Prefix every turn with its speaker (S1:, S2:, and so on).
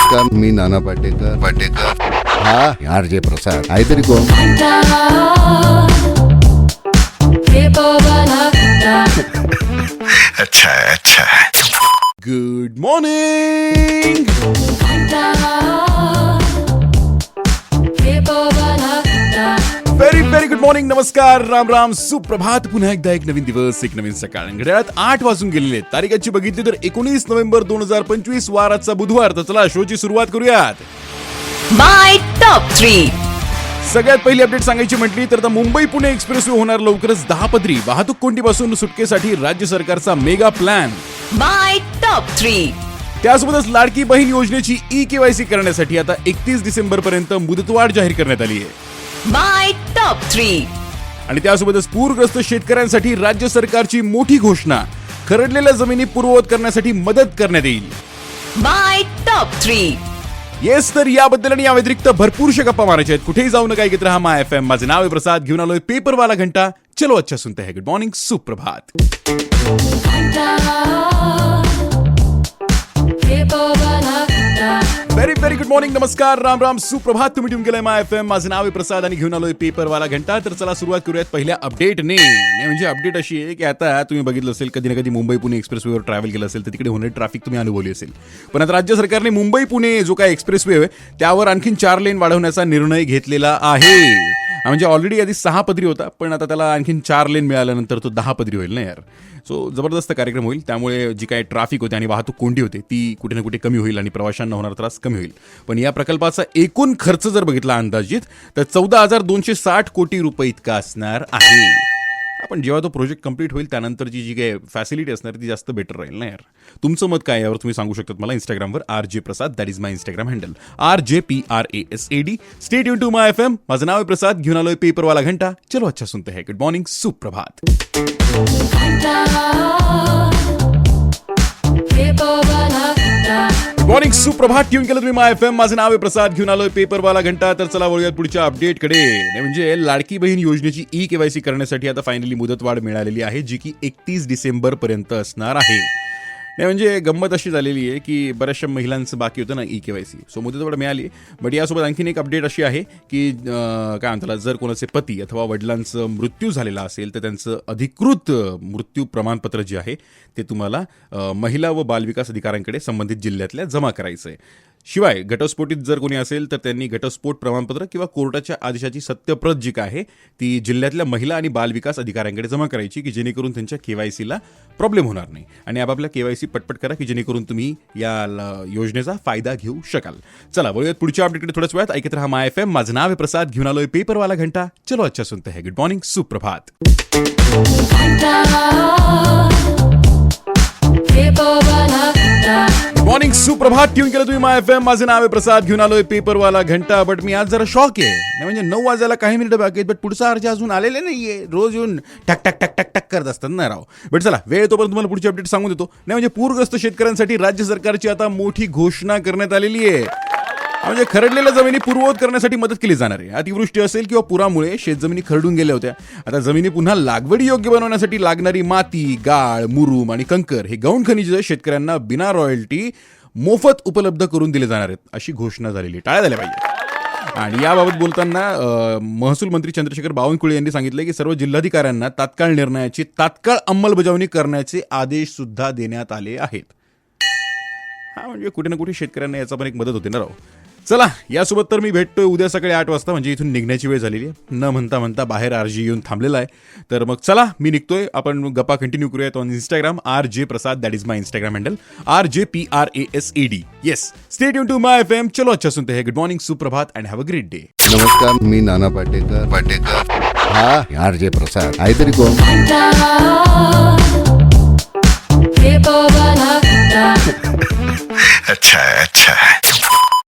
S1: नमस्कार मी नाना पाटेकर पाटेकर हा आर जे प्रसाद आहे तरी कोण
S2: अच्छा अच्छा
S3: गुड मॉर्निंग मॉर्निंग नमस्कार राम राम. सुप्रभात. पुन्हा एकदा एक नवीन दिवस एक नवीन सकाळ. घड्याळात आठ वाजून गेलेले आहेत. तारीखाची बघितली तर एकोणीस नोव्हेंबर दोन हजार पंचवीस वाराचा बुधवार. तर चला शोची सुरुवात करूयात.
S4: My top three.
S3: सगळ्यात पहिली अपडेट सांगायची म्हटली तर आता मुंबई पुणे एक्सप्रेस वे होणार लवकरच दहा पदरी. वाहतूक कोंडीपासून सुटकेसाठी राज्य सरकारचा mega plan
S4: My top three.
S3: त्यासोबतच लाडकी बहीण योजनेची ई केवायसी करण्यासाठी आता एकतीस डिसेंबर पर्यंत मुदतवाढ जाहीर करण्यात आली आहे.
S4: My top three.
S3: आणि त्यासोबतच पूरग्रस्त शेतकऱ्यांसाठी राज्य सरकारची मोठी घोषणा. खरडलेल्या जमिनी पूर्ववत करण्यासाठी मदत करण्यात येईल.
S4: My top three.
S3: येस तर याबद्दल आणि या व्यतिरिक्त भरपूरशा गप्पा मारायच्या आहेत. कुठेही जाऊ नका ऐकत रहा मा एफ एम. माझे नाव आहे प्रसाद. घेऊन आलोय पेपरवाला घंटा. चलो अच्छा सुनते हैं. गुड मॉर्निंग सुप्रभात. व्हेरी व्हेरी गुड मॉर्निंग नमस्कार. राम राम. सुप्रभात. तुम्ही ट्यून केलंय माय एफ एम. माझं नाव आहे प्रसाद आणि घेऊन आलोय पेपरवाला घंटा. तर चला सुरुवात करूयात पहिल्या अपडेटने. नाही म्हणजे अपडेट अशी आहे की आता तुम्ही बघितलं असेल कधी ना कधी मुंबई पुणे एक्सप्रेसवेवर ट्रॅव्हल केलं असेल तर तिकडे होणारी ट्रॅफिक तुम्ही अनुभवली असेल. पण आता राज्य सरकारने मुंबई पुणे जो काय एक्सप्रेसवे आहे त्यावर आणखीन चार लेन वाढवण्याचा निर्णय घेतलेला आहे. म्हणजे ऑलरेडी आधी सहा पदरी होता पण आता त्याला आणखीन चार लेन मिळाल्यानंतर तो दहा पदरी होईल ना यार. सो जबरदस्त कार्यक्रम होईल. त्यामुळे जी काही ट्रॅफिक होते आणि वाहतूक कोंडी होते ती कुठे ना कुठे कमी होईल आणि प्रवाशांना होणारा त्रास कमी होईल. पण या प्रकल्पाचा एकूण खर्च जर बघितला अंदाजित तर चौदा हजार दोनशे साठ कोटी रुपये इतका असणार आहे. आपण जेव्हा तो प्रोजेक्ट कंप्लीट होईल त्यानंतरची जी काही फॅसिलिटी असणार ती जास्त बेटर राहील ना यार. तुमचं मत काय यावर तुम्ही सांगू शकतात मला इंस्टाग्रामवर R J Prasad that is my Instagram handle R J P R A S A D stay tuned to my F M माझं नाव आहे प्रसाद घेऊन आलोय पेपरवाला घंटा. चलो अच्छा सुनते है. गुड मॉर्निंग सुप्रभात. मॉर्निंग सुप्रभात. ट्यून केलं तुम्ही माय एफ एम माझं नाव आहे प्रसाद. घेऊन आलोय पेपरवाला घंटा. तर चला वळूयात पुढच्या अपडेटकडे म्हणजे लाडकी बहीण योजनेची ई केवायसी करण्यासाठी आता फायनली मुदतवाढ मिळालेली आहे जी की एकतीस डिसेंबर पर्यंत असणार आहे. नाही म्हणजे गंमत अशी झालेली आहे की बऱ्याचशा महिलांचं बाकी होतं ना E K Y C. So मुदतवाढ मिळाली. बट यासोबत आणखीन एक अपडेट अशी आहे की काय म्हणतात जर कोणाचे पती अथवा वडिलांचं मृत्यू झालेला असेल तर त्यांचं अधिकृत मृत्यू प्रमाणपत्र जे आहे ते तुम्हाला महिला व बालविकास अधिकाऱ्यांकडे संबंधित जिल्ह्यातल्या जमा करायचं आहे शिवाय घटस्फोटीत जर कोणी असेल तर त्यांनी घटस्फोट प्रमाणपत्र किंवा कोर्टाच्या आदेशाची सत्यप्रत जी काय आहे ती जिल्ह्यातल्या महिला आणि बालविकास अधिकाऱ्यांकडे जमा करायची की जेणेकरून त्यांच्या केवायसीला प्रॉब्लेम होणार नाही. आणि आपापल्या केवायसी पटपट करा की जेणेकरून तुम्ही या योजनेचा फायदा घेऊ शकाल. चला वळूयात पुढच्या अपडेटकडे थोड्याच वेळात. ऐकत राहा माय एफ एम. माझं नाव आहे प्रसाद. घेऊन आलोय पेपरवाला घंटा. चलो अच्छा सुनते है. गुड मॉर्निंग सुप्रभात. मॉर्निंग सुप्रभात ट्यून केलं तुम्ही माय एफ एम माझे नाव आहे प्रसाद. घेऊन आलोय पेपरवाला घंटा बट मी आज जरा शॉक आहे. नाही म्हणजे नऊ वाजायला काही मिनिटं बाकी आहेत बट पुढचा अर्ज अजून आलेले नाहीये. रोज येऊन टक टक टक टक टक करत असतात ना राव. बट चला वेळ तोपर्यंत तुम्हाला पुढची अपडेट सांगून देतो. नाही म्हणजे पूरग्रस्त शेतकऱ्यांसाठी राज्य सरकारची आता मोठी घोषणा करण्यात आलेली आहे. म्हणजे खरडलेल्या जमिनी पूर्ववत करण्यासाठी मदत केली जाणार आहे. अतिवृष्टी असेल किंवा पुरामुळे शेतजमिनी खरडून गेल्या होत्या. आता जमिनी पुन्हा लागवडी योग्य बनवण्यासाठी लागणारी माती गाळ मुरुम आणि कंकर हे गौण खनिज शेतकऱ्यांना बिना रॉयल्टी मोफत उपलब्ध करून दिले जाणार आहेत अशी घोषणा झालेली टाळ्या झाल्या पाहिजे. आणि याबाबत बोलताना महसूल मंत्री चंद्रशेखर बावनकुळे यांनी सांगितलं की सर्व जिल्हाधिकाऱ्यांना तात्काळ निर्णयाची तात्काळ अंमलबजावणी करण्याचे आदेश सुद्धा देण्यात आले आहेत. हा म्हणजे कुठे ना कुठे शेतकऱ्यांना याचा पण एक मदत होते ना राव. चला यासोबत तर मी भेटतोय उद्या सकाळी आठ वाजता म्हणजे इथून निघण्याची वेळ झालेली आहे. न म्हणता म्हणता बाहेर आरजी येऊन थांबलेला आहे. तर मग चला मी निघतोय. आपण गप्पा कंटिन्यू करूयात on Instagram R J Prasad that is my Instagram handle R J P R A S A D. Yes stay tuned to my F M चलो अच्छा सुनते हैं. गुड मॉर्निंग सुप्रभात and have a great day
S1: नमस्कार मी नाना पाटेकर. पाटेकर. हा R J प्रसाद. आहे तरी कोण
S2: अच्छा अच्छा.